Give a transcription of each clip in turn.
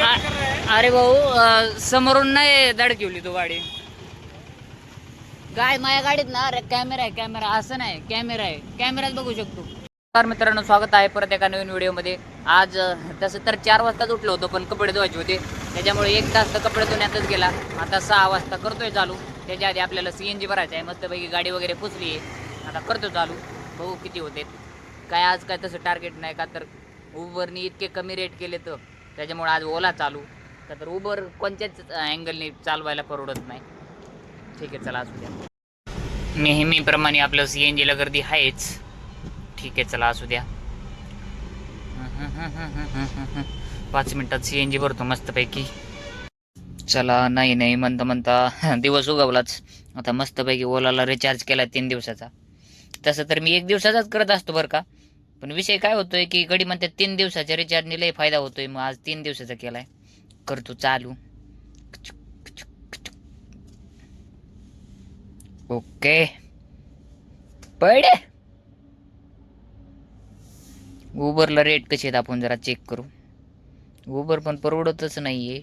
अरे भाऊ समोरून नाही धडकिवली तू गाडी. काय माझ्या गाडीत ना अरे कॅमेरा आहे कॅमेरा असं नाही कॅमेरा आहे. कॅमेरात बघू शकतो. नमस्कार मित्रांनो स्वागत आहे परत एका नवीन व्हिडिओमध्ये. आज तसं तर चार वाजताच उठलो होतो पण कपडे धुवायचे होते. त्याच्यामुळे एक तास तर कपडे धुण्यातच गेला. आता सहा वाजता करतोय चालू. त्याच्या आधी आपल्याला सी एन जी भरायचं आहे. मस्तपैकी गाडी वगैरे पुसली आहे. आता करतो चालू. बघू किती होते. काय आज काय तसं टार्गेट नाही का तर. उबरनी इतके कमी रेट केले तर. त्याच्यामुळे आज ओला चालू. का तर उबर कोणत्याच अँगलने चालवायला परवडत नाही. ठीक आहे चला असू द्या. नेहमीप्रमाणे आपलं सी एन जीला गर्दी आहेच. ठीक आहे चला असू द्या. पाच मिनटात सी एन जी भरतो मस्तपैकी. चला नाही नाही म्हणता म्हणता दिवस उगवलाच. आता मस्तपैकी ओलाला रिचार्ज केला तीन दिवसाचा. तसं तर मी एक दिवसाचाच करत असतो बरं का. पण विषय काय होतोय की गडी म्हणतात तीन दिवसाच्या रिचार्जने लय फायदा होतोय मग आज तीन दिवसाचा केलाय. करतो चालू. ओके. पडे उबरला रेट कसे आहेत आपण जरा चेक करू. उबर पण परवडतच नाहीये.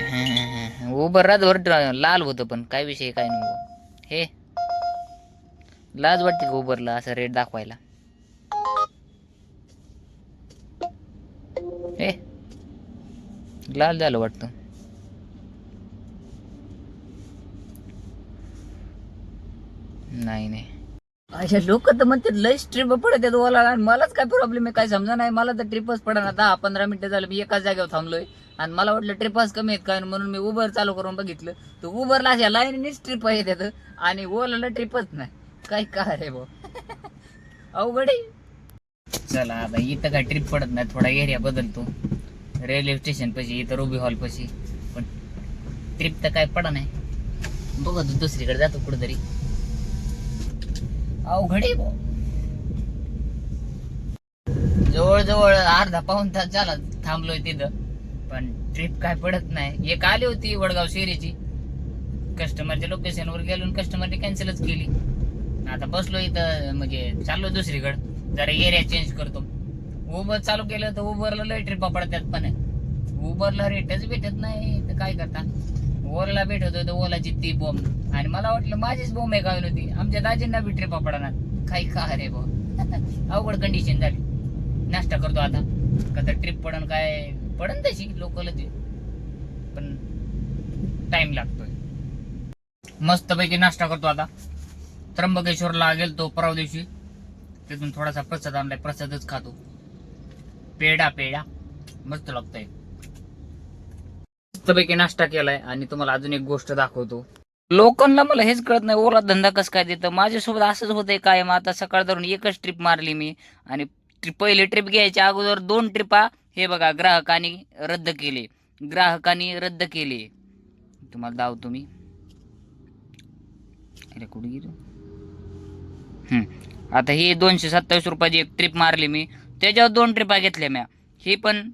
उबर रातभर ड्रा- लाल होतं पण काय विषय काय नाही. हे. लाज वाटते का उबरला असं रेट दाखवायला? ए लाल झालं वाटतं. नाही नाही. अशा लोक तर म्हणतात लय ट्रिप पडत आहेत ओला आणि मलाच काय प्रॉब्लेम आहे काय समजा नाही. मला तर ट्रिपच पडणार दहा पंधरा मिनिटं झालं मी एकाच जागेवर थांबलोय. आणि मला वाटलं ट्रिपच कमी आहेत काय म्हणून मी उबर चालू करून बघितलं. तर उबरला अशा लाईनीच ट्रिप आहेत. त्यात आणि ओलाला ट्रिपच नाही. काय काय रे भाऊ? अवघड आहे. चला आता इथं काय ट्रिप पडत नाही थोडा एरिया बदलतो. रेल्वे स्टेशन पशी इथं रुबी हॉल पशी. पण ट्रिप तर काय पडा नाही. बघा तू दुसरीकडे जातो कुठेतरी. अवघड आहे भाऊ. जवळजवळ अर्धा पाऊन तास झाला थांबलोय तिथं. पण ट्रिप काय पडत नाही. एक आली होती वडगाव शेरीची कस्टमरच्या लोकेशनवर गेलो कस्टमरने कॅन्सलच केली. आता बसलो इथं म्हणजे चाललो दुसरीकडं. जरा एरिया चेंज करतो. उबर चालू केलं तर उबरला लय ट्रिपा पडतात पण. उबरला रेटच भेटत नाही तर काय करता? ओरला भेटत होतं ओलाची ती बॉम्ब आणि मला वाटलं माझीच बॉम्ब आहे काय होती. आमच्या दाजींना बी ट्रिपा पडणार काही का रे बो अवघड कंडिशन झाली. नाश्ता करतो आता. का तर ट्रिप पडन काय? पडन तशी लोकल पण टाइम लागतोय. मस्त पैकी नाश्ता करतो आता. त्र्यंबकेश्वरला गेलतो परवा दिवशी. तिथून थोडासा प्रसाद आणलाय प्रसादच खातो. पेढा पेढा. मस्त लागतंय. मस्तपैकी नाश्ता केलाय आणि तुम्हाला अजून एक गोष्ट दाखवतो. लोकांना मला हेच कळत नाही ओला धंदा कसं काय देतं? माझ्यासोबत असंच होतंय मग आता सकाळ धरून एकच ट्रिप मारली मी आणि ट्रिप पहिली ट्रिप घ्यायच्या अगोदर दोन ट्रिपा हे बघा ग्राहकांनी रद्द केले. ग्राहकांनी रद्द केले. तुम्हाला दावतो मी. अरे कुठे गेलो आता ही दोनशे सत्तावीस रुपयाची एक ट्रिप मारली मी. त्याच्यावर दोन ट्रिपा घेतल्या म्या. ही पण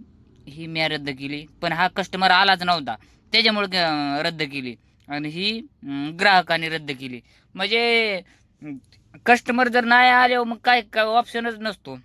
ही म्या रद्द केली. पण हा कस्टमर आलाच नव्हता. त्याच्यामुळे रद्द केली. आणि ही ग्राहकाने रद्द केली. म्हणजे कस्टमर जर नाही आले मग काय काय ऑप्शनच नसतो.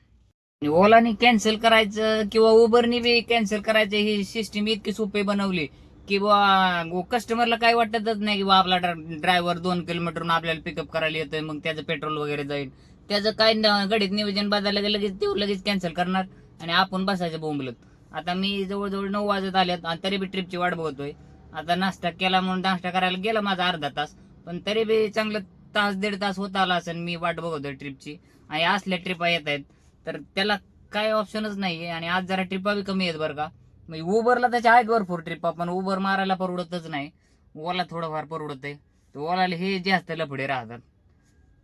ओलानी कॅन्सल करायचं किंवा उबरनी बी कॅन्सल करायचं ही सिस्टीम इतकी सोपी बनवली. की बा कस्टमरला काय वाटतच नाही की बा आपला ड्रायव्हर दोन किलोमीटरहून आपल्याला पिकअप करायला येतोय मग त्याचं पेट्रोल वगैरे जाईल. त्याचं काय न- गडीत नियोजन बदललं की लगेच देऊ लगेच कॅन्सल करणार आणि आपण बसायचं बोंबलत. आता मी जवळजवळ नऊ वाजत आल्यात आणि तरी बी ट्रिपची वाट बघतोय. आता नाश्ता केला म्हणून नाश्ता करायला गेला माझा अर्धा तास पण तरी बी चांगलं तास दीड तास होत आला असेल मी वाट बघतोय ट्रिपची आणि असल्या ट्रिपा येत आहेत तर त्याला काय ऑप्शनच नाहीये आणि आज जरा ट्रिपा बी कमी आहेत बरं का. म्हणजे उबरला त्याच्या आहेत भरपूर ट्रिपा पण उबर मारायला परवडतच नाही. ओला थोडंफार परवडत आहे तर ओलाला हे जास्त लफडे राहतात.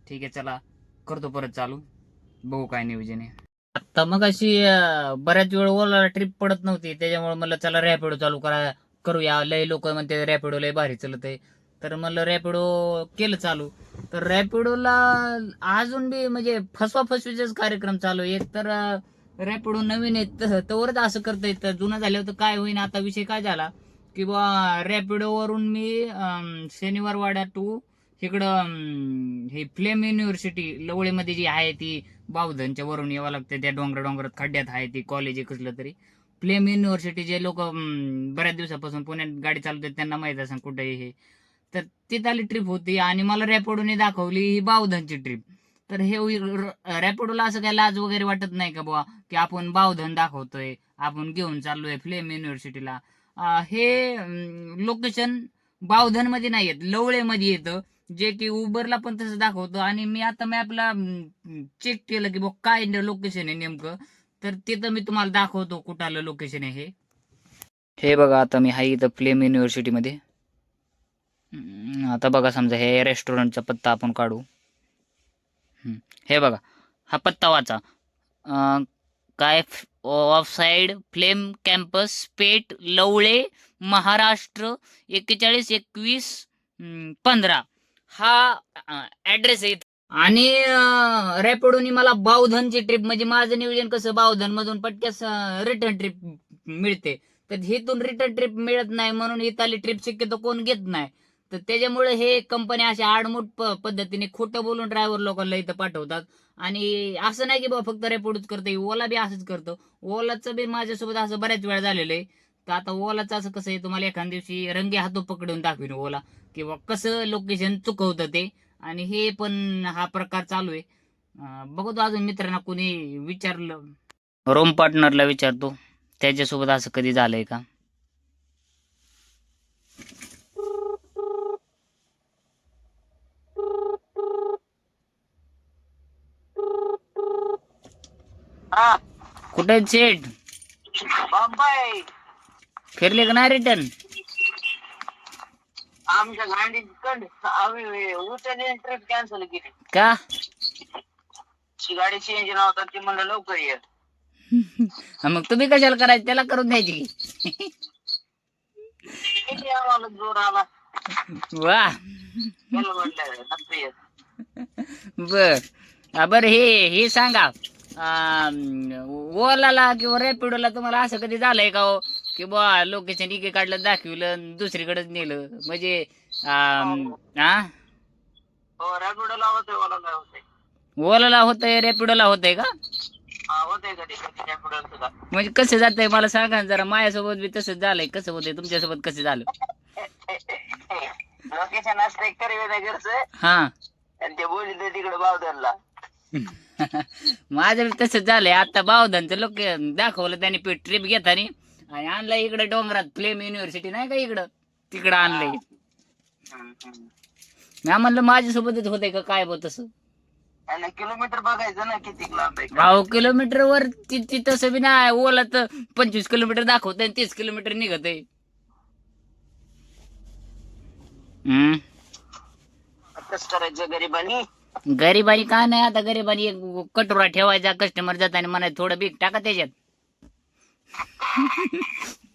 ठीक आहे चला. करतो परत चालू. बघू काय नियोजन आहे. आता मग अशी बऱ्याच वेळ ओला ट्रिप पडत नव्हती. त्याच्यामुळे मला चला रॅपिडो चालू करा करूया. लय लोक म्हणते रॅपिडो लय भारी चलत आहे तर म्हणलं रॅपिडो केलं चालू. तर रॅपिडोला अजून बी म्हणजे फसवा फसवीचेच कार्यक्रम चालू. एक तर रॅपिडो नवीन आहेत तर असं करता येतं. जुनं झालं होतं काय होईन आता विषय काय झाला? की बा रॅपिडोवरून मी शनिवार वाड्या टू इकडं हे फ्लेम युनिव्हर्सिटी लवळेमध्ये जी आहे ती बावधनच्या वरून यावं लागतं. त्या डोंगरा डोंगरात खड्ड्यात आहे ती कॉलेज कसलं तरी. फ्लेम युनिव्हर्सिटी जे लोक बऱ्याच दिवसापासून पुण्यात गाडी चालवतात त्यांना माहीत असेल कुठे हे. तर तिथं आली ट्रिप होती आणि मला रॅपिडोने दाखवली ही बावधनची ट्रिप तर हे रॅपिडोला असं काय लाज वगैरे वाटत नाही का बुवा? की आपण बावधन दाखवतोय आपण घेऊन चाललोय फ्लेम युनिव्हर्सिटीला. हे लोकेशन बावधनमध्ये नाही येत लवळे मध्ये येतं. जे की उबरला पण तसं दाखवतो. आणि मी आता मॅपला चेक केलं की बघ काय लोकेशन आहे नेमकं. तर तिथं मी तुम्हाला दाखवतो कुठालं लोकेशन आहे हे. हे बघा आता मी हाय इथं फ्लेम युनिव्हर्सिटीमध्ये. आता बघा समजा हे रेस्टॉरंटचा पत्ता आपण काढू. हे बघा हा पत्ता वाचा. अं, काय ऑफसाईड फ्लेम कॅम्पस पेट लवळे महाराष्ट्र एक्केचाळीस एकवीस पंधरा. हा ऍड्रेस आहे आणि रॅपिडोनी मला बावधनची ट्रिप म्हणजे माझं नियोजन कसं बावधन मधून पटक्यास रिटर्न ट्रिप मिळते. तर हिथून रिटर्न ट्रिप मिळत नाही म्हणून इथली ट्रिप शक्यतो कोण घेत नाही. तर त्याच्यामुळे हे कंपनी अशा आडमुठ पद्धतीने खोटं बोलून ड्रायव्हर लोकांना इथं पाठवतात. आणि असं नाही की बाबा फक्त रेपोर्टच करतं ओला बी असंच करतो. ओलाचं बी माझ्यासोबत असं बऱ्याच वेळा झालेलं आहे. तर आता ओलाचं असं कसं आहे तुम्हाला एखाद्या दिवशी रंगे हातो पकडून दाखवीन ओला. किंवा कसं लोकेशन चुकवतं ते. आणि हे पण हा प्रकार चालू आहे. बघतो अजून मित्रांना कोणी विचारलं. रोम पार्टनरला विचारतो. त्याच्यासोबत असं कधी झालंय का? कुठे सेट? बाबाई. फिरले का नाही रिटर्न आमच्या गांडीत कंड आम्ही ट्रिप कॅन्सल केली. का? ती गाडीची इंजिन होता ती म्हणलं लवकर ये. मग तुम्ही कशाला करायचं? त्याला करून द्यायची किती आम्हाला जोर आला वा. त्याला म्हणलं नसतं येत बर. हा, बर हे हे सांगा. ओलाला किंवा रॅपिडोला तुम्हाला असं कधी झालंय का हो? की बा लोकेशन इकडे काढलं दाखवलं दुसरीकडेच नेलं. म्हणजे हा हो. रॅपिडोला होतोय ओलाला होतोय. रॅपिडोला होतंय का? हा म्हणजे कसं जातंय मला सांगा ना जरा माझ्यासोबत बी तसंच झालंय कसं होतंय तुमच्यासोबत कसं झालं? लोकेशन असतंय करवेनगरचं हा. आणि ते बोलित तिकडे बावधरला माझं बी तसंच झालंय. आता बावधनचं लोक दाखवलं त्यांनी ट्रिप घेतानी. आणि आणलं इकडे डोंगरात फ्लेम युनिव्हर्सिटी नाही का इकडं? तिकडं आणलंय. मी म्हणलं माझ्यासोबतच होतंय का काय बो तसं? आणि किलोमीटर बघायचं ना किती लांब आहे भाऊ किलोमीटर वर ती ती तसं बी नाही. ओला तर पंचवीस किलोमीटर दाखवत आणि तीस किलोमीटर निघत आहे हम्म. कसं करायचं गरिबांनी गरीबानी का नाही? आता गरिबानी एक कटोरा ठेवायचा कस्टमर जाताना म्हणाय थोडं बीक टाका त्याच्यात.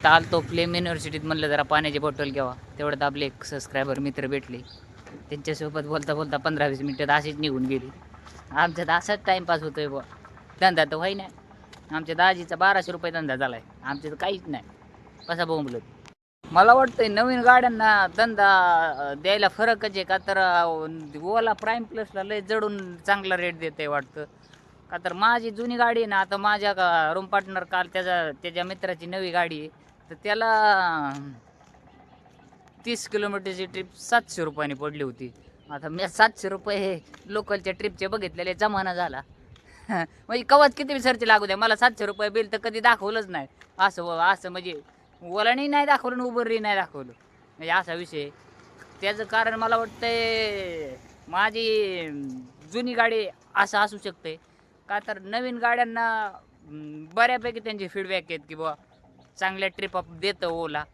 चालतो फ्लेम युनिव्हर्सिटीत म्हणलं जरा पाण्याची बॉटल घ्यावा. तेवढ्यात आपले एक सबस्क्रायबर मित्र भेटले. त्यांच्यासोबत बोलता बोलता पंधरा वीस मिनिटात अशीच निघून गेली. आमच्यात असाच टाइमपास होतोय बुवा. धंदा तर व्हाय नाही आमच्या दाजीचा बाराशे रुपये धंदा झालाय. आमच्यात काहीच नाही. कसा बोंबलत? मला वाटतंय नवीन गाड्यांना धंदा द्यायला फरकच आहे का तर ओला प्राईम प्लसला लय जडून चांगला रेट देते वाटतं. का तर माझी जुनी गाडी आहे ना आता माझ्या रूम पार्टनर काल त्याच्या त्याच्या मित्राची नवी गाडी आहे. तर त्याला तीस किलोमीटरची ट्रिप सातशे रुपयाने पडली होती. आता मी सातशे रुपये हे लोकलच्या ट्रिपचे बघितलेले जमाना झाला. म्हणजे कवच किती विसरचे लागू द्या मला सातशे रुपये बिल तर कधी दाखवलंच नाही. असं असं म्हणजे ओलानी नाही दाखवलं आणि उबरही नाही दाखवलं. म्हणजे असा विषय त्याचं कारण मला वाटतंय माझी जुनी गाडी असं असू शकते. का तर नवीन गाड्यांना बऱ्यापैकी त्यांचे फीडबॅक आहेत की बुवा चांगल्या ट्रिप देतं ओला.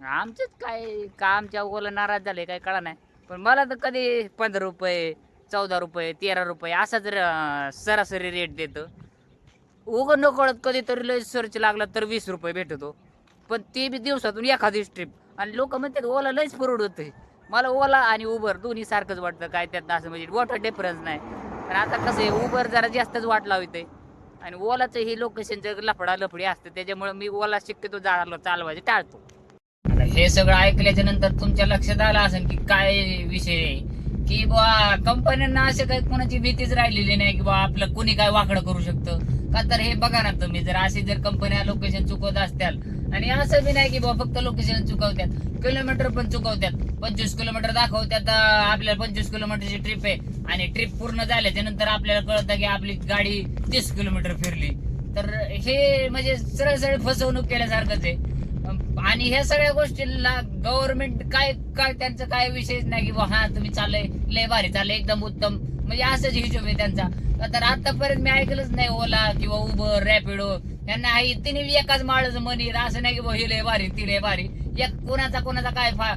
आमचंच काय का आमच्या ओला नाराज झाले काय कळा नाही. पण मला तर कधी पंधरा रुपये चौदा रुपये तेरा रुपये असा जर सरासरी रेट देतं. उगं नकळत कधीतरी लय सर्च लागला तर वीस रुपये भेटतो. पण ते बी दिवसातून एखादी ट्रिप आणि लोक म्हणतात ओला लयच परवडत मला ओला आणि उबर दोन्ही सारखंच वाटतं काय त्यात असं म्हणजे मोठा डिफरन्स नाही. पण आता कसं आहे उबर जरा जास्तच वाट लावते. आणि ओलाचं हे लोकेशनचं लफडा लफडी असतं त्याच्यामुळे मी ओला शक्यतो जायला चालवायचं टाळतो. हे सगळं ऐकल्याच्या नंतर तुमच्या लक्षात आलं असेल की काय विषय आहे? की बा कंपन्यांना असं काही कोणाची भीतीच राहिलेली नाही की बा आपलं कोणी काय वाकडं करू शकतं? का तर हे बघा ना तुम्ही जर असे जर कंपन्या लोकेशन चुकवत असत्याल आणि असं बी नाही की बाबा फक्त लोकेशन चुकवतात किलोमीटर पण चुकवतात पंचवीस किलोमीटर दाखवतात आपल्याला पंचवीस किलोमीटरची ट्रिप आहे. आणि ट्रिप पूर्ण झाल्याच्यानंतर आपल्याला कळतं की आपली गाडी तीस किलोमीटर फिरली. तर हे म्हणजे सरळ सरळ फसवणूक केल्यासारखंच आहे. आणि ह्या सगळ्या गोष्टीला गव्हर्नमेंट काय काय त्यांचं काय विषयच नाही की हा तुम्ही चाललंय लय भारी चाललंय एकदम उत्तम. म्हणजे असंच हिशोब आहे त्यांचा. का तर आतापर्यंत मी ऐकलंच नाही ओला किंवा उबर रॅपिडो. यांना आई तिने एकाच माळच मनी असं नाही की बा हिले भारी ती भारी. एक कोणाचा कोणाचा काय फा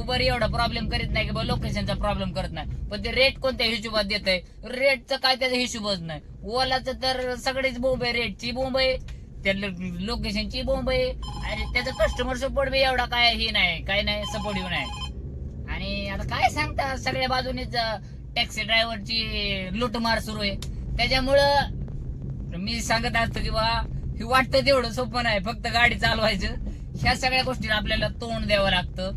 उबर एवढा प्रॉब्लेम करीत नाही किंवा लोकेशनचा प्रॉब्लेम करत नाही. पण ते रेट कोणत्या हिशोबात देत आहे रेटचं काय त्याचा हिशोबच नाही. ओलाचं तर सगळीच बोंब आहे रेटची बोंब आहे. त्या लोकेशनची बोंब आहे. आणि त्याचा कस्टमर सपोर्ट बी एवढा काय हे नाही काय नाही सपोर्टिव्ह नाही. आणि आता काय सांगता सगळ्या बाजूनीच टॅक्सी ड्रायव्हरची लुटमार सुरू आहे. त्याच्यामुळं मी सांगत असतो की बा हे वाटतं तेवढं सोपं नाही फक्त गाडी चालवायचं. ह्या सगळ्या गोष्टीला आपल्याला तोंड द्यावं लागतं.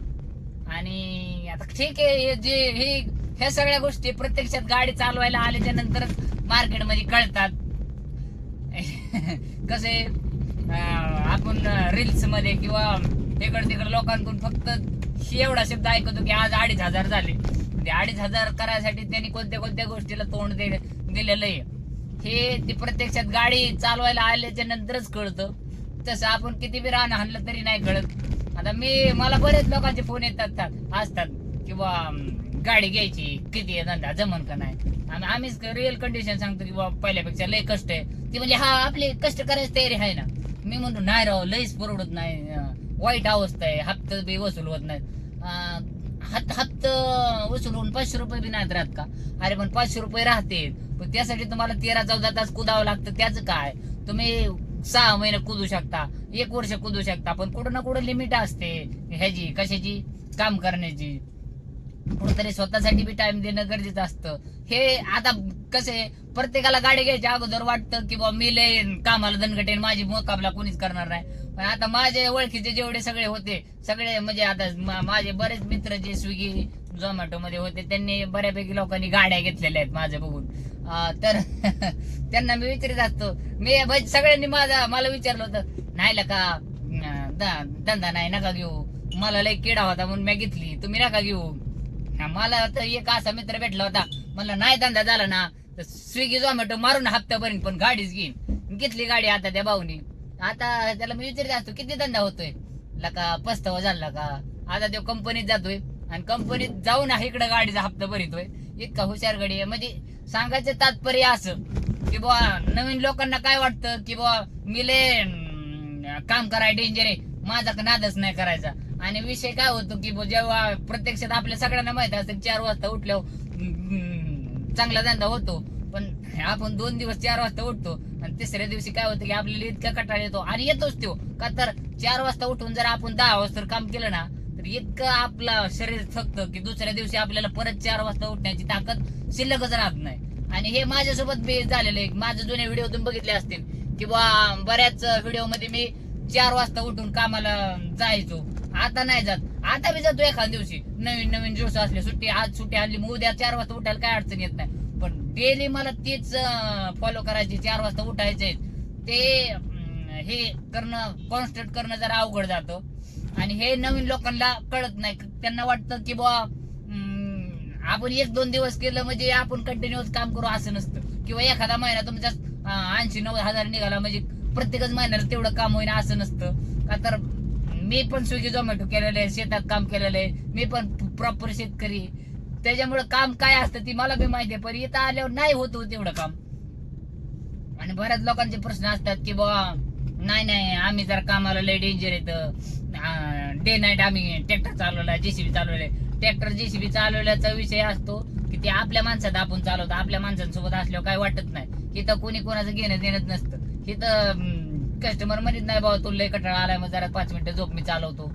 आणि आता ठीक आहे जे हे ह्या सगळ्या गोष्टी प्रत्यक्षात गाडी चालवायला आल्याच्यानंतर मार्केटमध्ये कळतात. कसे आपण रील्समध्ये किंवा इकड तिकड लोकांकडून फक्त एवढा शब्द ऐकतो की आज अडीच हजार झाले. ते अडीच हजार करायसाठी त्यांनी कोणत्या कोणत्या गोष्टीला तोंड दे दिलेलं आहे. हे ते प्रत्यक्षात गाडी चालवायला आल्याच्या नंतरच कळतं. तसं आपण किती बी रान हाणलं तरी नाही कळत. आता मी मला बरेच लोकांचे फोन येतात असतात किंवा गाडी घ्यायची किती आहे धंदा जमन का नाही? आणि आम्हीच रिअल कंडिशन सांगतो की बाबा पहिल्यापेक्षा लय कष्ट आहे. ती म्हणजे हा आपले कष्ट करायची तयारी आहे ना. मी म्हणतो नाही राव लईच परवडत नाही. वाईट अवस्था आहे. हप्ता बी वसूल होत नाही हात हात उचलून पाचशे रुपये बी नाहीत राहत का? अरे पण पाचशे रुपये राहते पण त्यासाठी तुम्हाला तेरा चौदा तास कुदावं लागतं त्याचं काय? तुम्ही सहा महिने कुदू शकता एक वर्ष कुदू शकता पण कुठं ना कुठं लिमिट असते. ह्याची कशाची? काम करण्याची. कुठंतरी स्वतःसाठी बी टाइम देणं गरजेचं असतं. हे आता कसे प्रत्येकाला गाडी घ्यायच्या अगोदर वाटतं की बा मी लय कामाला दणकटेन माझी मुकाबला कोणीच करणार नाही. पण आता माझे ओळखीचे जेवढे सगळे होते सगळे म्हणजे आता माझे बरेच मित्र जे स्विगी झोमॅटो मध्ये होते त्यांनी बऱ्यापैकी लोकांनी गाड्या घेतलेल्या आहेत माझ्या बघून. तर त्यांना मी विचारित असतो मी सगळ्यांनी माझा मला विचारलं होतं नाही का धंदा नाही नका घेऊ. मला लय किडा होता म्हणून मी घेतली तुम्ही नका घेऊ. मला तर एक असा मित्र भेटला होता मला नाही धंदा झाला ना तर स्विगी झोमॅटो मारून हप्त्यापर्यंत पण गाडीच घेईन. घेतली गाडी आता त्या भाऊनी. आता त्याला मी विचारत असतो किती धंदा होतोय? लका पस्तावा झाला का? आता तो कंपनीत जातोय आणि कंपनीत जाऊन इकडे गाडीचा हप्ता भरितोय. इतका हुशार गाडी आहे. म्हणजे सांगायचं तात्पर्य असं की बुवा नवीन लोकांना काय वाटतं की बुवा मी लय काम कराय डेंजर आहे. माझा नादच नाही करायचा. आणि विषय काय होतो की जेव्हा प्रत्यक्षात आपल्या सगळ्यांना माहीत असतं चार वाजता उठल्यावर चांगला धंदा होतो. आपण दोन दिवस चार वाजता उठतो आणि तिसऱ्या दिवशी काय होतं की आपल्याला इतका कटाळा येतो आणि येतोच तो. का तर चार वाजता उठून जर आपण दहा वाजता काम केलं ना तर इतकं आपलं शरीर थकतं की दुसऱ्या दिवशी आपल्याला परत चार वाजता उठण्याची ताकद शिल्लकच राहत नाही. आणि हे माझ्यासोबत मी झालेलं आहे. माझे जुने व्हिडिओतून बघितले असतील किंवा बऱ्याच व्हिडिओमध्ये मी चार वाजता उठून कामाला जायचो. आता नाही जात. आता मी जातो एखाद्या दिवशी. नवीन नवीन दिवस असले सुट्टी आज सुट्टी आणली मग उद्या चार वाजता उठायला काय अडचण येत नाही. डेली मला तेच फॉलो करायचे चार वाजता उठायचे. ते हे करणं कॉन्स्टंट करणं जरा अवघड जातो. आणि हे नवीन लोकांना कळत नाही. त्यांना वाटतं की बुवा अं, आपण एक दोन दिवस केलं म्हणजे आपण कंटिन्युअस काम करू असं नसतं. किंवा एखादा महिना तुमचा ऐंशी नव्वद हजार निघाला म्हणजे प्रत्येकच महिन्याला तेवढं काम होईना असं नसतं. का तर मी पण स्विगी झोमॅटो केलेलं आहे शेतात काम केलेलं आहे. मी पण प्रॉपर शेतकरी आहे. त्याच्यामुळे काम काय असतं ती मला बी माहिती आहे. पण इथं आल्यावर नाही होत हो तेवढं काम. आणि बऱ्याच लोकांचे प्रश्न असतात की बा नाही नाही आम्ही जर कामाला लय डेंजर येत डे नाईट आम्ही ट्रॅक्टर चालवला जेसीबी चालवले. ट्रॅक्टर जेसीबी चालवल्याचा विषय असतो की ते आपल्या माणसात आपण चालवतो. आपल्या माणसांसोबत असल्यावर काय वाटत नाही. इथं कोणी कोणाचं घेणं देणंच नसतं. इथं कस्टमर म्हणत नाही बाबा तुला लय कटाळा आलाय मग जरा पाच मिनिटं झोप मी चालवतो.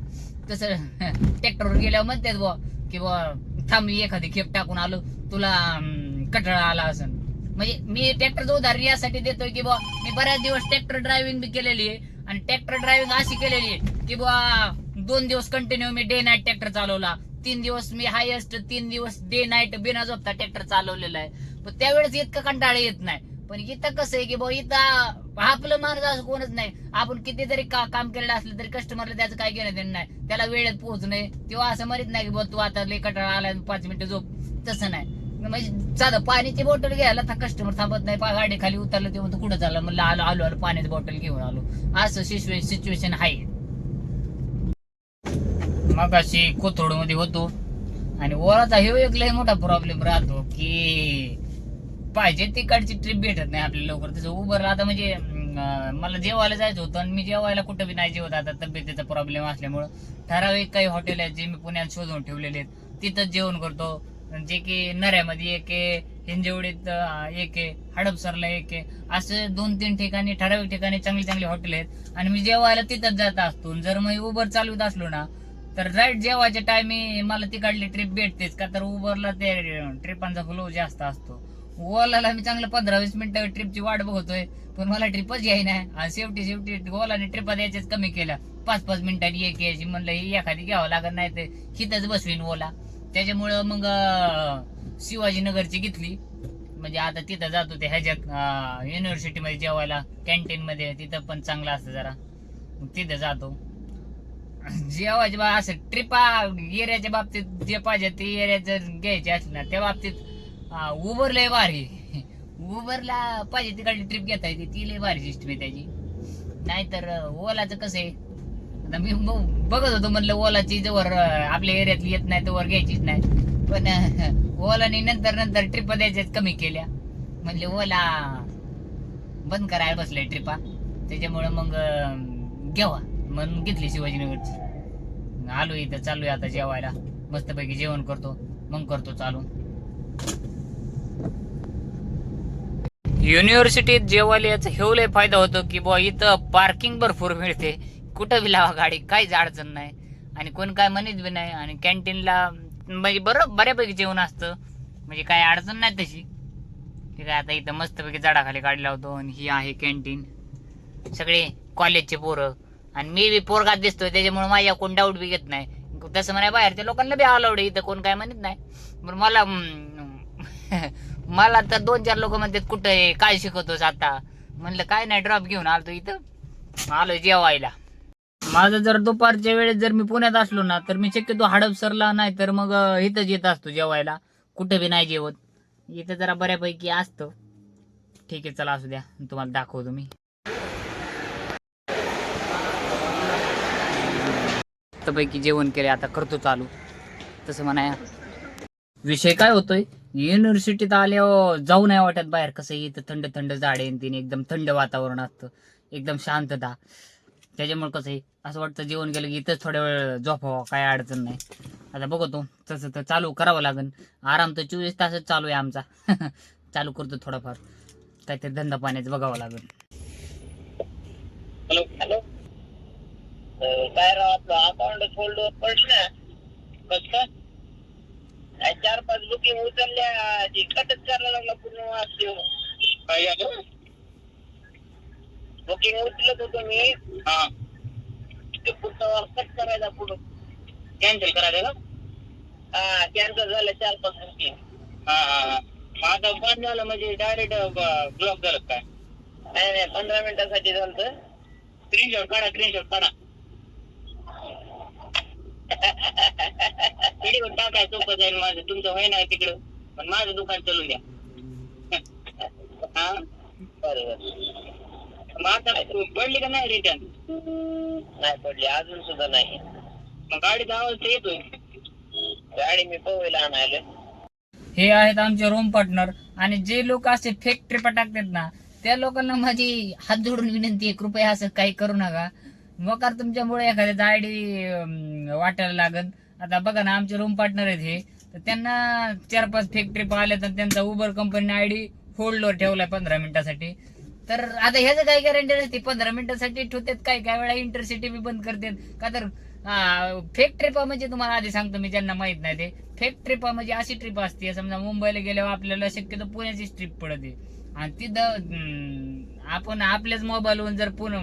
तसं ट्रॅक्टरवर गेल्यावर म्हणतात बुवा की बुवा थांब मी एखादी खेप टाकून आलो. तुला अं, कटाळा आला असं म्हणजे मी ट्रॅक्टर उदाहरण यासाठी देतोय की बुवा मी बऱ्याच दिवस ट्रॅक्टर ड्रायव्हिंग बी केलेली आहे. आणि ट्रॅक्टर ड्रायव्हिंग अशी केलेली आहे की बुवा दोन दिवस कंटिन्यू मी डे नाईट ट्रॅक्टर चालवला. तीन दिवस मी हायेस्ट तीन दिवस डे नाईट बिना झोपता ट्रॅक्टर चालवलेला आहे. पण त्यावेळेस इतकं कंटाळा येत नाही. पण इथं कसं आहे की भाऊ इथं आपलं माणूस असं कोणच नाही. आपण कितीतरी का, काम केलेलं असलं तरी कस्टमरला त्याचं काय घेणं देणं नाही. त्याला वेळेत पोहोचणे किंवा असं म्हणत नाही की बुवा तू आता लय कंटाळा आला पाच मिनिटं झोप. तसं नाही. म्हणजे साधं पाण्याची बॉटल घ्यायला था कस्टमर थांबत नाही. गाडी खाली उतरलं तेव्हा तू कुठं चाललं? म्हणलं आलो आलो आलो पाण्याची बॉटल घेऊन आलो. असं सिच्युएशन आहे. मग अशी कोथरूडमध्ये होतो. आणि ओराचा हे एक लय मोठा प्रॉब्लेम राहतो की पाहिजे तिकडची ट्रिप भेटत नाही आपल्याला लवकर. तसं उबरला आता म्हणजे मला जेवायला जायचं होतं आणि मी जेवायला कुठं बी नाही जेवत. आता तब्येतीचा प्रॉब्लेम असल्यामुळं. ठराविक काही हॉटेल आहेत जे मी पुण्यात शोधून ठेवलेले आहेत. तिथंच जेवण करतो. जे की नऱ्यामध्ये एक आहे हिंजवडीत एक आहे हडपसरला एक आहे. असं दोन तीन ठिकाणी ठराविक ठिकाणी चांगली चांगली हॉटेल आहेत. आणि मी जेवायला तिथंच जात असतो. जर मी उबर चालवत असलो ना तर राईट जेवायच्या टायमी मला तिकडली ट्रिप भेटतेच. का तर उबरला ते ट्रिपांचा फ्लो जास्त असतो. ओलाला मी चांगलं पंधरा वीस मिनिटं ट्रिपची वाट बघतोय पण मला ट्रिपच याय नाही. आणि शेवटी शेवटी ओलाने ट्रिपा द्यायच्याच कमी केल्या पाच पाच मिनिटांनी एक यायची म्हणलं एखादी घ्यावं लागत नाही ते हिथंच बसवीन ओला. त्याच्यामुळं मग शिवाजीनगरची घेतली. म्हणजे आता तिथं जातो ते ह्याच्यात युनिव्हर्सिटीमध्ये जेवायला कॅन्टीनमध्ये तिथं पण चांगलं असतं जरा. मग तिथं जातो. जेवायचे बा असं ट्रिपा एरियाच्या बाबतीत जे पाहिजे ते एरिया जर घ्यायचे असले ना त्या बाबतीत उबर लय भारी. उबरला पाहिजे तिकडली ट्रिप घेता येते ती लय भारी सिस्टम आहे त्याची. नाहीतर ओलाचं कसं आहे? आता मी बघत होतो म्हणलं ओलाची जवळ आपल्या एरियातली येत नाही तर घ्यायचीच नाही. पण ओलाने नंतर नंतर ट्रिप द्यायच्याच कमी केल्या. म्हणले ओला बंद करायला बसलाय ट्रिपा त्याच्यामुळं मग घेवा. घ्यावा म्हणून घेतली शिवाजीनगरची. आलो इथं चालू आता जेवायला. मस्तपैकी जेवण करतो मग करतो चालू युनिव्हर्सिटीत जेवायला याचा हेवलय फायदा होतो की बुवा इथं पार्किंग भरपूर मिळते. कुठं बी लावा गाडी काहीच अडचण नाही. आणि कोण काय म्हणत बी नाही. आणि कॅन्टीनला म्हणजे बरं बऱ्यापैकी जेवण असतं. म्हणजे काय अडचण नाही तशी. ठीक आहे आता इथं मस्तपैकी झाडाखाली गाडी लावतो आणि ही आहे कॅन्टीन सगळे कॉलेजचे पोरं. आणि मी बी पोरगात दिसतोय त्याच्यामुळे माझ्या कोण डाऊट बी घेत नाही. तसं म्हणा बाहेरच्या लोकांना बी अलाउड इथं कोण काय म्हणत नाही. पण मला मला तर दोन चार लोक म्हणतात कुठं आहे? काय शिकवतोस आता? म्हणलं काय नाही ड्रॉप घेऊन आलतो इथं. आलो जेवायला. माझं जर दुपारच्या वेळेस जर मी पुण्यात असलो ना तर मी शक्यतो हडपसरला नाही तर मग इथंच येत असतो जेवायला. कुठं बी नाही जेवत. इथं जरा बऱ्यापैकी असतं. ठीक आहे चला असू द्या. तुम्हाला दाखवतो मी. पैकी जेवण केले आता करतो चालू. तसं म्हणाया. विषय काय होतोय? युनिव्हर्सिटीत आल्यावर जाऊ नाही वाटत बाहेर. कसं इथं थंड थंड झाडे आणि तिने एकदम थंड वातावरण असतं. एकदम शांतता. त्याच्यामुळे कसं आहे असं वाटतं जेवण केलं की इथंच थोड्या वेळ झोपावं काय अडचण नाही. आता बघतो तसं तर चालू करावं लागेल. आराम तर चोवीस तासच चालू आहे आमचा. चालू करतो थोडाफार. काहीतरी धंदा पाण्याचं बघावं लागेल. हॅलो. हॅलो. काय राव आपलं अकाउंट फोल्ड पडलं. कस? चार पाच बुकिंग उचलल्या ती कटच करायला लागला पूर्ण काय झालं? बुकिंग उचलत होतो मी. हा. ते पुढचा कट करायचा पुढं. कॅन्सल करायला का हा कॅन्सल झालं चार पाच बुकिंग हा हा हा. माझं बंद झालं म्हणजे डायरेक्ट ब्लॉक झालं काय? नाही नाही पंधरा मिनिटासाठी झालं स्क्रीनशॉट काढा स्क्रीनशॉट काढा. व्हिडिओ टाकाय सोपं जाईल माझं तुमचं होय ना तिकडं. पण माझं दुकान चालू द्या. हा? बरोबर मग आता पडली का नाही रिटर्न नाही पडली अजून सुद्धा नाही. मग गाडीचा आवाज तर येतोय. गाडी मी पोहायला आणायला. हे आहेत आमचे रूम पार्टनर आणि जे लोक असे फेक ट्रिपा टाकतात ना त्या लोकांना माझी हात जोडून विनंती आहे कृपया असं काही करू नका. मोकार तुमच्यामुळे एखाद्याचा जायडी वाटायला लागन आता बघा ना आमचे रूम पार्टनर आहेत हे. तर त्यांना चार पाच फेक ट्रिप आल्या तर त्यांचा उबर कंपनीने आयडी होल्डवर ठेवलाय पंधरा मिनिटासाठी. तर आता ह्याचं काय गॅरंटी नसते पंधरा मिनिटासाठी ठेवतात काय? काय वेळा इंटरसिटी बी बंद करतात. का तर फेक ट्रिपा म्हणजे तुम्हाला आधी सांगतो मी ज्यांना माहीत नाही ते. फेक ट्रिपा म्हणजे अशी ट्रिप असते. समजा मुंबईला गेल्यावर आपल्याला शक्यतो पुण्याचीच ट्रिप पडते. आणि तिथं आपण आपल्याच मोबाईलवरून जर पुणे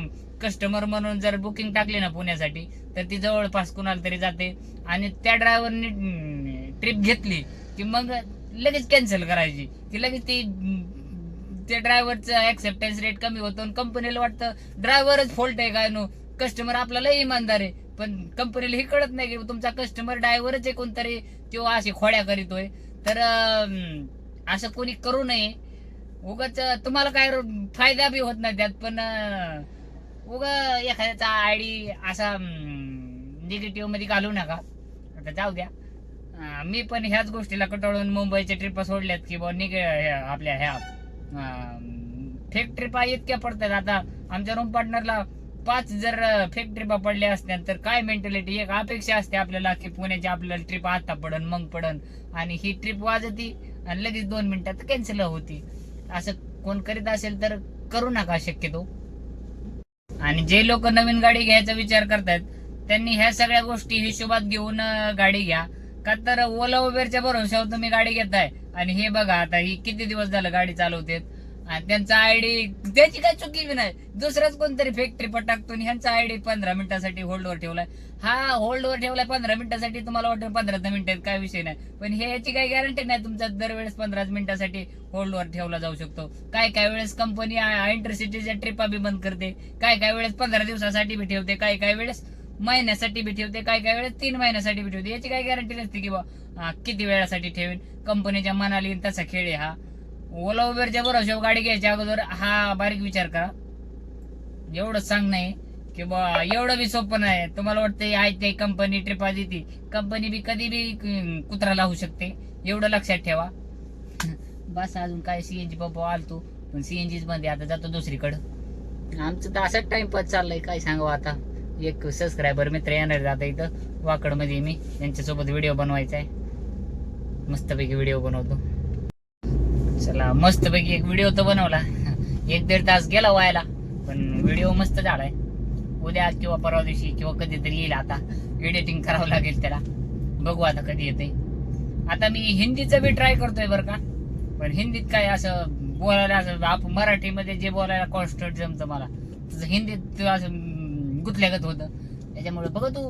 कस्टमर म्हणून जर बुकिंग टाकली ना पुण्यासाठी तर ती जवळपास कुणाला तरी जाते. आणि त्या ड्रायव्हरने ट्रिप घेतली की मग लगेच कॅन्सल करायची. की लगेच ती त्या ड्रायव्हरचं ऍक्सेप्टन्स रेट कमी होतो आणि कंपनीला वाटतं ड्रायव्हरच फॉल्ट आहे काय नो? कस्टमर आपल्याला इमानदार आहे. पण कंपनीला हे कळत नाही की तुमचा कस्टमर ड्रायव्हरच आहे कोणतरी तो अशी खोड्या करीतोय. तर असं कोणी करू नये. उगाच तुम्हाला काय फायदा बी होत नाही त्यात पण उग एखाद्याचा आयडी असा निगेटिव्हमध्ये घालू नका. आता जाऊ द्या. मी पण ह्याच गोष्टीला कटाळून मुंबईच्या ट्रिप सोडल्यात की बुवा निगे आपल्या ह्या फेक ट्रिपा इतक्या पडतात. आता आमच्या रूम पार्टनरला पाच जर फेक ट्रिपा पडल्या असत्या तर काय मेंटॅलिटी एक अपेक्षा असते आपल्याला की पुण्याची आपल्याला ट्रिप आता पडन मग पडन. आणि ही ट्रिप वाजती आणि लगेच दोन मिनिटात कॅन्सल होती. असं कोण करीत असेल तर करू नका शक्यतो. आणि जे लोक नवीन गाडी घ्यायचा विचार करतायत त्यांनी ह्या सगळ्या गोष्टी हिशोबात घेऊन गाडी घ्या. का तर ओला उबेरच्या भरोश्यावर तुम्ही गाडी घेताय. आणि हे बघा आता ही किती दिवस झालं गाडी चालवतेत? आणि त्यांचा आयडी त्याची काय चुकी बी नाही. दुसराच कोणतरी फॅक्टरी पण टाकतो आणि ह्यांचा आयडी पंधरा मिनिटासाठी होल्डवर ठेवलाय. हा होल्डवर ठेवलाय पंधरा मिनिटासाठी तुम्हाला वाटेल पंधरा मिनिटात काय विषय नाही. पण हे याची काही गॅरंटी नाही तुमचा दरवेळेस पंधराच मिनिटासाठी होल्डवर ठेवला जाऊ शकतो. काय काय वेळेस कंपनी इंटरसिटीच्या ट्रिपा बी बंद करते काय काय वेळेस पंधरा दिवसासाठी बी ठेवते काय काय वेळेस महिन्यासाठी बी ठेवते काय काय वेळेस तीन महिन्यासाठी बी ठेवते. याची काही गॅरंटी नसते की बा किती वेळासाठी ठेवेन. कंपनीच्या मनाली तसा खेळ आहे हा. ओला उबेरच्या भरोश्यावर गाडी घ्यायच्या अगोदर हा बारीक विचार करा. एवढंच सांग नाही की बा एवढं बी सोपं नाही. तुम्हाला वाटतं आहे ते कंपनी ट्रिपा देते कंपनी बी कधी बी कुत्रा लावू शकते. एवढं लक्षात ठेवा. बस अजून काय सीएनजी बाबा आलतो. पण सीएनजीच मध्ये आता जातो दुसरीकडं. आमचं तर असाच टाइमपास चाललंय. काय सांगावं आता? एक सबस्क्रायबर मित्र येणार आता इथं. वाकडमध्ये मी. त्यांच्यासोबत व्हिडिओ बनवायचा आहे मस्तपैकी व्हिडिओ बनवतो. चला मस्तपैकी एक व्हिडिओ तर बनवला. एक दीड तास गेला व्हायला पण व्हिडिओ मस्त झालाय. उद्या किंवा परवा दिवशी किंवा कधीतरी येईल आता. एडिटिंग करावं लागेल त्याला. बघू आता कधी येते आता मी हिंदीचं बी ट्राय करतोय बरं का. पण हिंदीत काय असं बोलायला असं आप मराठीमध्ये जे बोलायला कॉन्स्टंट जमतं मला. तसं हिंदीत असं गुतल्यागत होतं. त्याच्यामुळे बघ तू.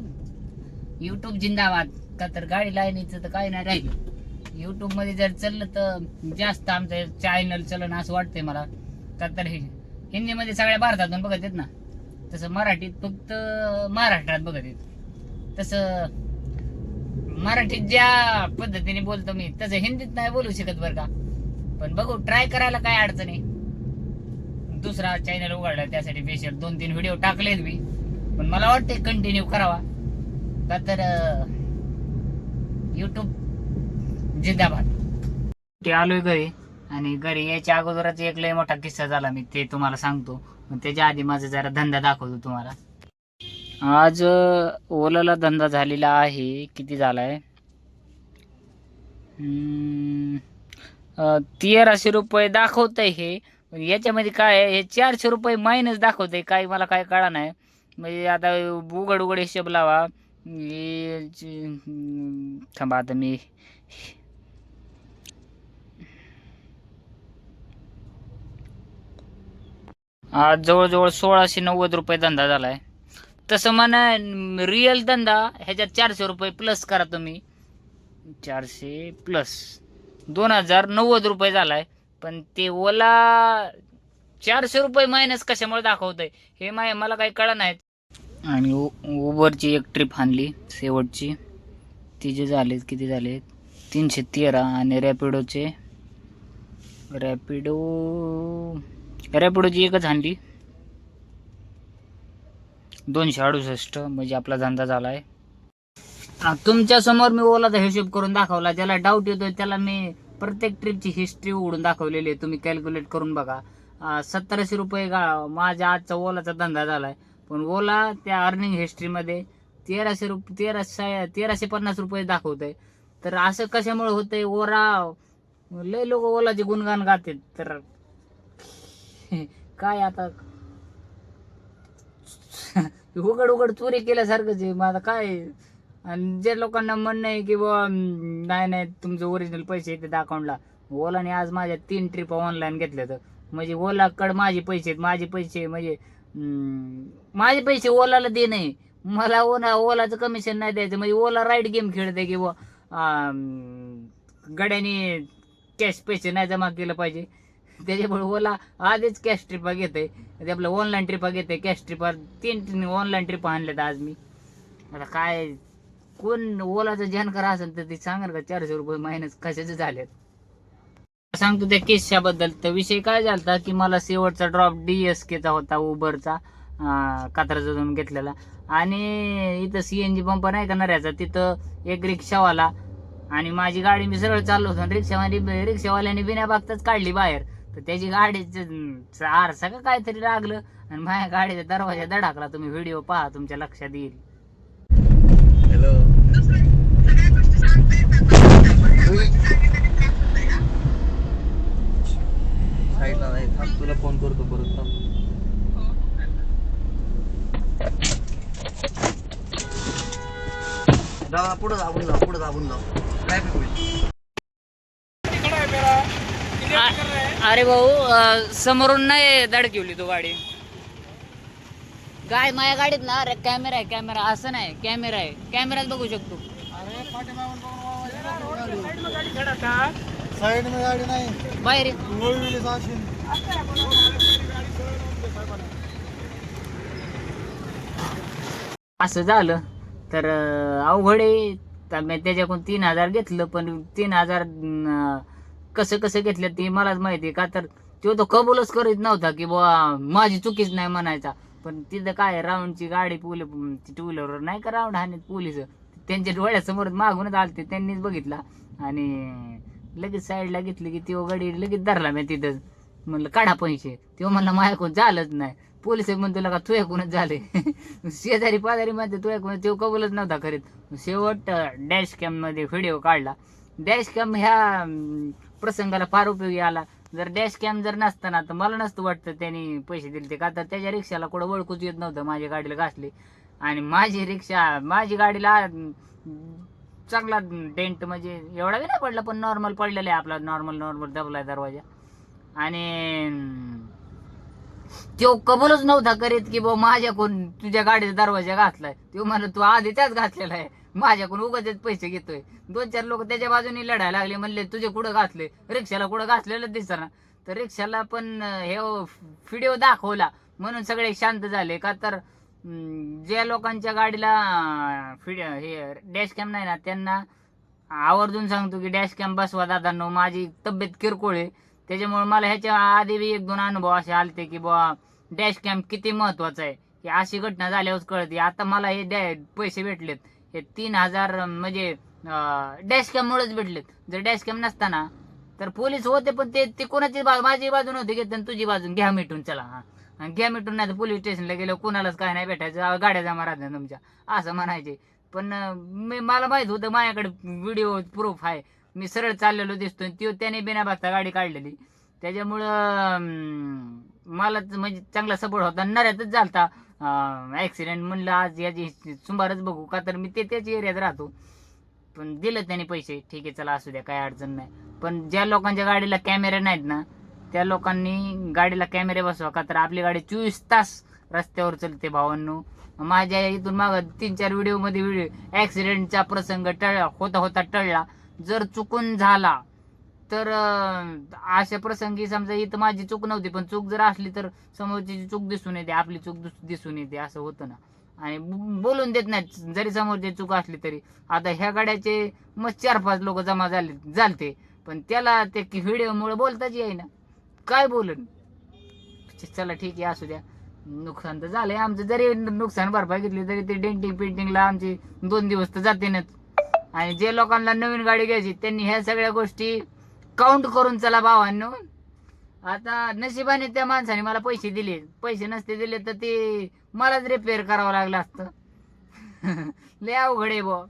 युट्यूब जिंदाबाद. का तर गाडी लाईनीचं तर काय नाही राहिलं. युट्यूबमध्ये जर चाललं तर जास्त आमचं चॅनल चलन असं वाटतंय मला. का तर हे हिंदीमध्ये सगळ्या भारतातून बघत येत ना. तसं मराठीत फक्त महाराष्ट्रात बघत येत तसं मराठीत ज्या पद्धतीने बोलतो मी तसं हिंदीत नाही बोलू शकत बरं का. पण बघू ट्राय करायला काय अडचण आहे? दुसरा चॅनल उघडला त्यासाठी स्पेशल दोन तीन व्हिडिओ टाकलेत मी. पण मला वाटते कंटिन्यू करावा. का तर युट्यूब जिंदाबाद. ते आलोय घरी आणि घरी यायच्या अगोदरच एक लय मोठा किस्सा झाला मी ते तुम्हाला सांगतो. त्याच्या आधी माझा जरा धंदा दाखवतो तुम्हाला. आज ओला ओलाला धंदा झालेला आहे. किती झालाय? हम्म, तेराशे रुपये दाखवतंय हे. याच्यामध्ये काय आहे? हे चारशे रुपये मायनस दाखवतंय. काय मला काय कळा नाही. म्हणजे आता उघड उघड हिशोब लावा. थांबा आता मी आज जवळजवळ सोळाशे नव्वद रुपये धंदा झालाय. तसं म्हणा रिअल धंदा ह्याच्यात चारशे रुपये प्लस करा तुम्ही. चारशे प्लस दोन हजार नव्वद रुपये झालाय पण ते ओला चारशे रुपये मायनस कशामुळे दाखवतंय हे माय मला काही कळलं नाही आणि उ- उबरची एक ट्रिप आणली शेवटची. तिचे झालेत किती झालेत? तीनशे तेरा आणि रॅपिडोचे रॅपिडो रॅपिडोची एकच हंडी दोनशे अडुसष्ट म्हणजे आपला धंदा झालाय. आहे तुमच्यासमोर मी ओलाचा हिशोब करून दाखवला. ज्याला डाऊट येतोय त्याला मी प्रत्येक ट्रिपची हिस्ट्री उघडून दाखवलेली आहे. तुम्ही कॅल्क्युलेट करून बघा. सत्तरशे रुपये गा माझ्या आजचा ओलाचा धंदा झालाय. पण ओला त्या अर्निंग हिस्ट्रीमध्ये तेराशे रुप तेराशे तेराशे पन्नास रुपये दाखवतंय. तर असं कशामुळे होतंय? ओरा लय लोक ओलाचे गुणगान गातात. तर काय आता? उघड उघड चोरी केल्यासारखंच आहे. मग आता काय? आणि जे लोकांना म्हणणं आहे की बुवा नाही नाही तुमचे ओरिजिनल पैसे येतात अकाउंटला ओलाने आज माझ्या तीन ट्रिप ऑनलाईन घेतल्या तर. म्हणजे ओलाकड माझे पैसे आहेत माझे पैसे म्हणजे माझे पैसे ओलाला दे नाही. मला ओला ओलाचं कमिशन नाही द्यायचं. म्हणजे ओला राईट गेम खेळते की बुवा गड्याने कॅश पैसे नाही जमा केलं पाहिजे. त्याच्यामुळे ओला आधीच कॅश ट्रिपा घेते. ते आपलं ऑनलाईन ट्रिपा घेते कॅश ट्रिपा तीन तीन ऑनलाईन ट्रिपा आणल्यात आज मी. आता काय कोण ओलाचं जानकार असेल तर ते सांगाल का चारशे रुपये महिन्यात कशाचे झालेत? सांगतो त्या केसच्या बद्दल तर विषय काय झाला की मला शेवटचा ड्रॉप डी एस केचा होता उबरचा कात्राचा जाऊन घेतलेला. आणि इथं सी एन जी पंप नाही का नऱ्याचा तिथं एक रिक्षावाला आणि माझी गाडी मी सरळ चाललो होतो रिक्षावाली रिक्षावाल्याने बिना बघताच काढली बाहेर. तर त्याची गाडीचं आरसा का काहीतरी लागलं आणि माझ्या गाडीचा दरवाजा धडाकला तुम्ही व्हिडिओ पहा तुमच्या लक्षात येईल. हॅलो. साईडला नाही थांब तुला फोन करतो परत थांब. दादा पुढे दाबून जाऊ पुढे दाबून जाऊ ट्रॅफिक होईल. अरे भाऊ अं, समोरून नाही धडकिवली तू गाडी. काय माझ्या गाडीत ना अरे कॅमेरा आहे कॅमेरा असं नाही कॅमेरा आहे. कॅमेरात बघू शकतो. साईड में गाडी नाही. बाहेर ये. वळविली जाशील असं झालं तर अं, अवघड आहे. तर मी त्याच्याकडून तीन हजार घेतलं पण तीन हजार अं, कसं कसं घेतलं ते मलाच माहिती का? तर तो तो कबूलच करीत नव्हता की बुवा माझी चुकीच नाही म्हणायचा. पण तिथं काय राऊंडची गाडी पोली टू व्हीलरवर नाही का राऊंड हानीत पोलीस? त्यांच्या डोळ्यासमोर मागूनच आलते त्यांनीच बघितला. आणि लगेच साईडला घेतली की तो गाडी लगेच धरला मी तिथं म्हणलं काढा पैसे. तो म्हणला माझ्याकडून झालंच नाही. पोलीस म्हणतो का तू एकूणच झाले. शेजारी पाजारी म्हणते तू एकूण तो कबूलच नव्हता करीत. शेवट डॅश कॅममध्ये व्हिडिओ काढला. डॅश कॅम ह्या प्रसंगाला फार उपयोगी आला. जर डॅश कॅम जर नसताना तर मला नसतं वाटतं त्यांनी पैसे दिले ते. का तर त्याच्या रिक्षाला कुठं ओळखूच येत नव्हतं. माझ्या गाडीला घासली. आणि माझी रिक्षा माझी गाडीला चांगला डेंट म्हणजे एवढा बी नाही पडला पण नॉर्मल पडलेला आहे आपला नॉर्मल नॉर्मल दबला दरवाजा. आणि अं, तो कबूलच नव्हता करीत की बा कोण तुझ्या गाडीचा दरवाजा घातलाय. तो म्हणलं तू आधी त्याच घातलेला आहे. माझ्याकडून उगाच पैसे घेतोय. दोन चार लोक त्याच्या बाजूने लढायला लागले म्हणले तुझे कुठं घासले? रिक्षाला कुठं घासलेलं दिसणार तर रिक्षाला पण हे व्हिडिओ दाखवला. म्हणून सगळे शांत झाले. का तर ज्या लोकांच्या गाडीला फिड- हे डॅश कॅम नाही ना त्यांना आवर्जून सांगतो की डॅश कॅम बसवा दादांनो माझी तब्येत किरकोळ आहे. त्याच्यामुळे मला ह्याच्या आधी बी एक दोन अनुभव असे आलते की बुवा डॅश कॅम्प किती महत्वाचं आहे. की अशी घटना झाल्यावर कळते. आता मला हे डॅ पैसे भेटलेत. हे तीन हजार म्हणजे डॅश कॅम मुळेच भेटलेत. जर डॅश कॅम नसताना तर पोलीस होते पण ते ते कोणाची बाजू माझी बाजू नव्हती घेत तुझी बाजून घ्या मिटून चला हा. घ्या मिटून नाही तर पोलीस स्टेशनला गेलं कोणालाच काय नाही भेटायचं गाड्या जमा राहत तुमच्या. असं म्हणायचे. पण मी मला माहीत होतं माझ्याकडे व्हिडिओ प्रूफ आहे. मी सरळ चाललेलो दिसतो ती त्याने बिना बघता गाडी काढलेली. त्याच्यामुळं मला म्हणजे चांगला सपोर्ट होता नऱ्यातच झालता. ऍक्सिडेंट म्हणलं आज याची सुमारच बघू. का तर मी ते त्याच एरियात राहतो. पण दिलं त्याने पैसे. ठीक आहे चला असू द्या काय अडचण नाही. पण ज्या लोकांच्या गाडीला कॅमेरे नाहीत ना त्या लोकांनी गाडीला कॅमेरे बसवा. का तर आपली गाडी चोवीस तास रस्त्यावर चलते भावांनो. माझ्या इथून माग तीन चार व्हिडिओमध्ये व्हिडिओ ऍक्सिडेंटचा प्रसंग टळला होता होता टळला. जर चुकून झाला तर अशा प्रसंगी समजा इथं माझी चूक नव्हती पण चूक जर असली तर समोरची चूक दिसून येते आपली चूक दिसून येते असं होतं ना. आणि बोलून देत नाही जरी समोरची चूक असली तरी. आता ह्या गाड्याचे मग चार पाच लोक जमा झाले झालते पण त्याला ते व्हिडिओ मुळे बोलताच येईना. काय बोलन? चला ठीक आहे असू द्या. नुकसान तर झालंय आमचं जरी नुकसान भरपाई घेतली तरी ते डेंटिंग पेंटिंगला आमचे दोन दिवस तर जातीनच आणि जे लोकांना नवीन गाडी घ्यायची त्यांनी ह्या सगळ्या गोष्टी काउंट करून चला भावांनो. आता नशिबाने त्या माणसाने मला पैसे दिले. पैसे नसते दिले तर ते मलाच रिपेअर करावं लागलं असतं. लय अवघड आहे बुवा.